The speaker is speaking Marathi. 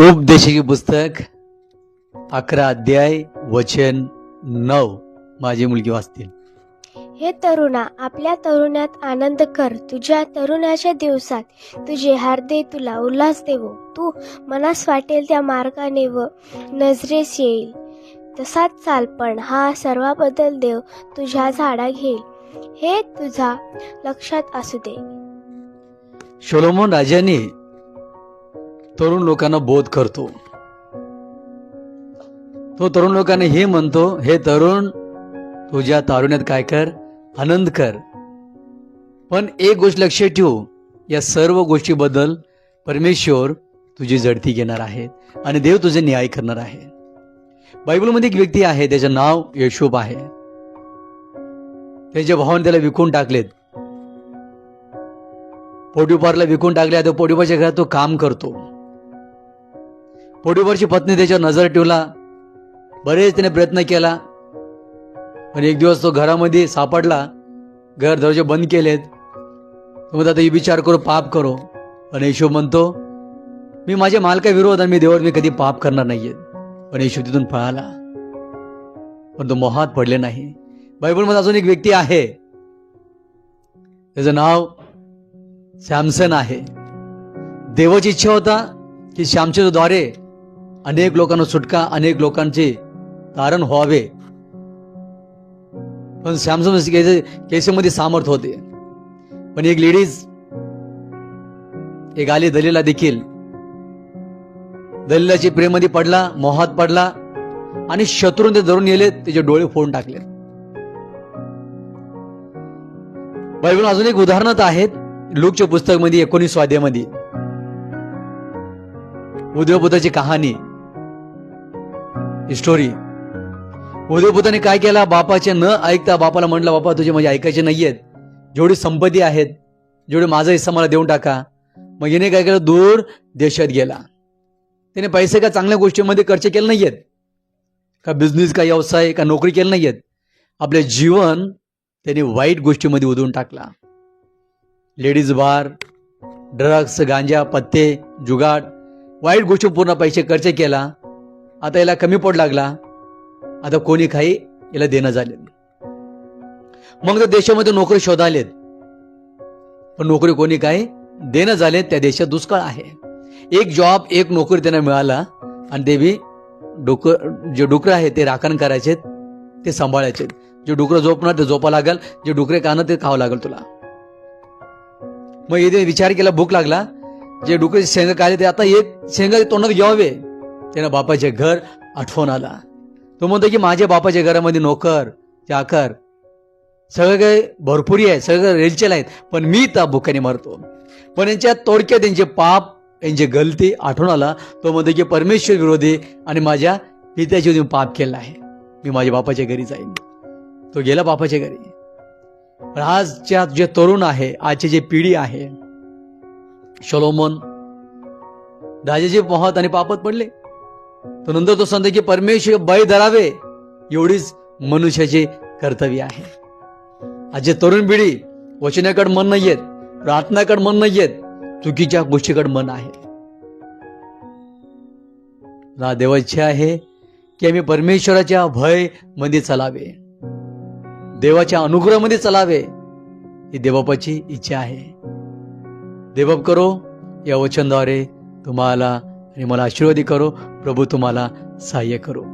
उपदेशाची पुस्तक अकरा अध्याय वचन नऊ. माझी मुलगी वाचतील. हे तरुणा आपल्या तरुणात आनंद कर. तुझ्या तरुणाच्या दिवसात तुझे हार्दे तुला उल्हास देवो. तू मनास वाटेल त्या मार्गाने व नजरेस येईल. तसाच चाल पण हा सर्वाबद्दल देव तुझ्या झाडा घेईल. हे तुझा लक्षात असू दे. शोलोमोन राजाने तरुण लोकांना बोध करतो. तो तरुण लोकांना हे म्हणतो हे तरुण तुझ्या तारुण्यात काय कर? आनंद कर. पण एक गोष्ट लक्षात ठेवू या सर्व गोष्टीबद्दल परमेश्वर तुझी जडती घेणार आहे आणि देव तुझे न्याय करणार आहे. बायबलमध्ये एक व्यक्ती आहे त्याचं नाव यशोब आहे. त्याच्या भावाने त्याला विकून टाकलेत. पोटीपारला विकून टाकले आता पोटीपारच्या घरात तो काम करतो. पोटीवरची पत्नी त्याच्यावर नजर ठेवला. बरेच त्याने प्रयत्न केला. पण एक दिवस तो घरामध्ये सापडला. घर दरवाजे बंद केलेत. तो आता ही विचार करू पाप करो. पण येशू म्हणतो मी माझ्या मालका विरोध आणि मी देवावर मी कधी पाप करणार नाहीये. पण येशू तिथून पळाला. पण तो मोहात पडले नाही. बायबलमध्ये अजून एक व्यक्ती आहे. त्याचं नाव सॅमसन आहे. देवाची इच्छा होता की श्यामच्या द्वारे अनेक लोकांना सुटका अनेक लोकांचे तारण व्हावे. पण सॅमसंग केसेमध्ये सामर्थ्य होते. पण एक लेडीज एक आली दलीला देखील. दलिलाची प्रेममध्ये पडला मोहात पडला आणि शत्रून ते धरून गेले त्याचे डोळे फोडून टाकले. बायबल अजून एक उदाहरणच आहेत. लूकच्या पुस्तकमध्ये एकोणीस वाद्यामध्ये उदयपुताची कहाणी. स्टोरी उदयपुताने काय केला? बापाचे न ऐकता बापाला म्हटलं बापा तुझे म्हणजे ऐकायचे नाहीयेत. जेवढी संपत्ती आहेत जेवढे माझा हिस्सा मला देऊन टाका. मग हिने काय केलं? दूर देशात गेला. त्याने पैसे का चांगल्या गोष्टीमध्ये खर्च केले नाहीयेत? का बिझनेस का व्यवसाय का नोकरी केलं नाहीयेत? आपले जीवन त्याने वाईट गोष्टीमध्ये उधळून टाकला. लेडीज बार ड्रग्स गांजा पत्ते जुगाड वाईट गोष्टी पूर्ण पैसे खर्च केला. आता याला कमी पड लागला. आता कोणी काही याला देणं झाले मग त्या देशामध्ये नोकरी शोधालेत. पण नोकरी कोणी काही देणं झाले त्या देशात दुष्काळ आहे. एक जॉब एक नोकरी त्यांना मिळाला आणि ते बी डुकर जे डुकरं आहे ते राखण करायचे ते सांभाळायचे जे डुकरं झोपणार ते झोपा लागल. जे डुकरे कानं ते खावं लागेल तुला. मग येथे विचार केला भूक लागला. जे डुकरे शेंग काढले ते आता एक शेंगा तोंडात घ्यावे. त्यानं बापाचे घर आठवण आला. तो म्हणतो की माझ्या बापाच्या घरामध्ये नोकर चाकर सगळं काही भरपुरी आहे सगळं रेलचेल आहेत पण मी त्या भुकाने मरतो. पण यांच्या तोडक्यात त्यांचे पाप यांची गलती आठवण आला. तो म्हणतो की परमेश्वर विरोधी आणि माझ्या पित्याची मी पाप केलं आहे. मी माझ्या बापाच्या घरी जाईन. तो गेला बापाच्या घरी. पण आजच्या जे तरुण आहे आजची जे पिढी आहे शलोमन राजाचे मोहात आणि पापत पडले. तो नंतर तो सांगतो की परमेश्वर बळी धरावे एवढीच मनुष्याचे कर्तव्य आहे. आज तरुण पिढी वचनाकडे मन नाहीयेत प्रार्थनाकडे मन नाहीयेत चुकीच्या गोष्टीकडे मन आहे. ना देवा इच्छा आहे की आम्ही परमेश्वराच्या भयमध्ये चलावे देवाच्या अनुग्रहामध्ये चलावे ही देवापाची इच्छा आहे. देवप करो या वचनद्वारे तुम्हाला आणि मला आशीर्वादी करो. प्रभू तुम्हाला सहाय्य करो.